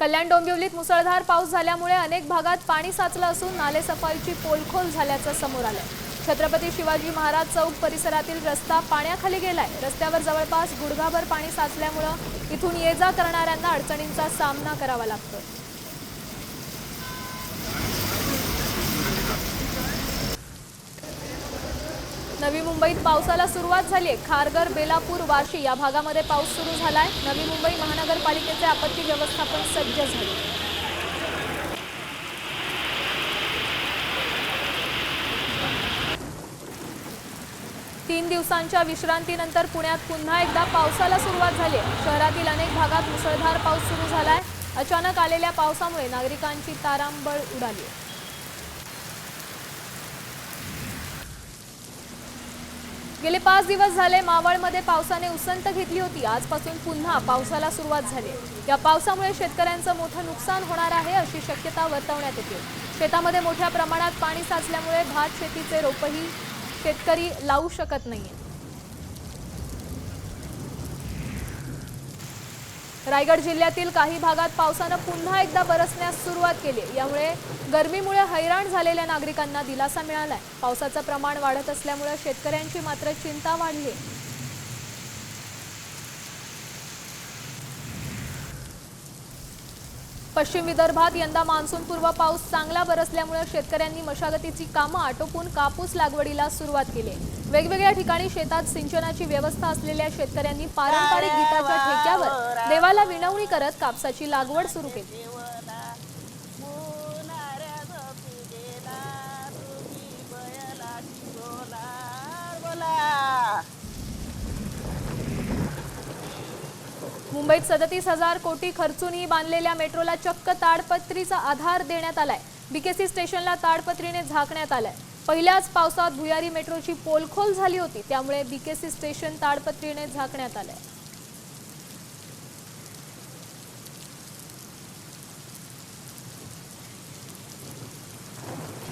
कल्याण डोंबिवलीत मुसळधार पाऊस झाल्यामुळे अनेक भागात पाणी साचलं असून नाले सफाईची पोलखोल झाल्याचं समोर आलं. छत्रपती शिवाजी महाराज चौक परिसरातील रस्ता पाण्याखाली गेलाय. रस्त्यावर जवळपास गुडघाभर पाणी साचल्यामुळं इथून ये जा करणाऱ्यांना अडचणींचा सामना करावा लागतो नवी मुंबईत पावसाला सुरुवात झाली आहे खारघर बेलापूर वाशी या भागामध्ये पाऊस सुरू झालाय. नवी मुंबई महानगरपालिकेचे आपत्ती व्यवस्थापन सज्ज झाले. तीन दिवसांच्या विश्रांतीनंतर पुण्यात पुन्हा एकदा पावसाला सुरुवात झाली आहे. शहरातील अनेक भागात मुसळधार पाऊस सुरू झालाय. अचानक आलेल्या पावसामुळे नागरिकांची तारांबळ उडाली आहे. गेले पाच दिवस झाले मावळमध्ये पावसाने उसंत घेतली होती. आजपासून पुन्हा पावसाला सुरुवात झाली. या पावसामुळे शेतकऱ्यांचं मोठं नुकसान होणार आहे अशी शक्यता वर्तवण्यात येते. शेतामध्ये मोठ्या प्रमाणात पाणी साचल्यामुळे भात शेतीचे रोपही शेतकरी लावू शकत नाहीये रायगड जिल्ह्यातील काही भागात पावसानं पुन्हा एकदा बरसण्यास सुरुवात केली. यामुळे गरमीमुळे हैराण झालेल्या नागरिकांना दिलासा मिळालाय. पावसाचं प्रमाण वाढत असल्यामुळे शेतकऱ्यांची मात्र चिंता वाढली पश्चिम विदर्भात यंदा मान्सूनपूर्व पाऊस चांगला बरसल्यामुळे शेतकऱ्यांनी मशागतीची कामं आटोपून कापूस लागवडीला सुरुवात केली. वेगवेगळ्या ठिकाणी शेतात सिंचनाची व्यवस्था असलेल्या शेतकऱ्यांनी पारंपरिक गीताच्या ठेक्यावर देवाला विनवणी करत कापसाची लागवड सुरू केली. मुंबईत सदतीस हजार कोटी खर्चूनही बांधलेल्या मेट्रोला चक्क ताडपत्रीचा आधार देण्यात आलाय. बीकेसी स्टेशनला ताडपत्रीने झाकण्यात आलाय. पहिल्याच पावसात भुयारी मेट्रोची पोलखोल झाली होती त्यामुळे बीकेसी स्टेशन ताडपत्रीने झाकण्यात आलंय.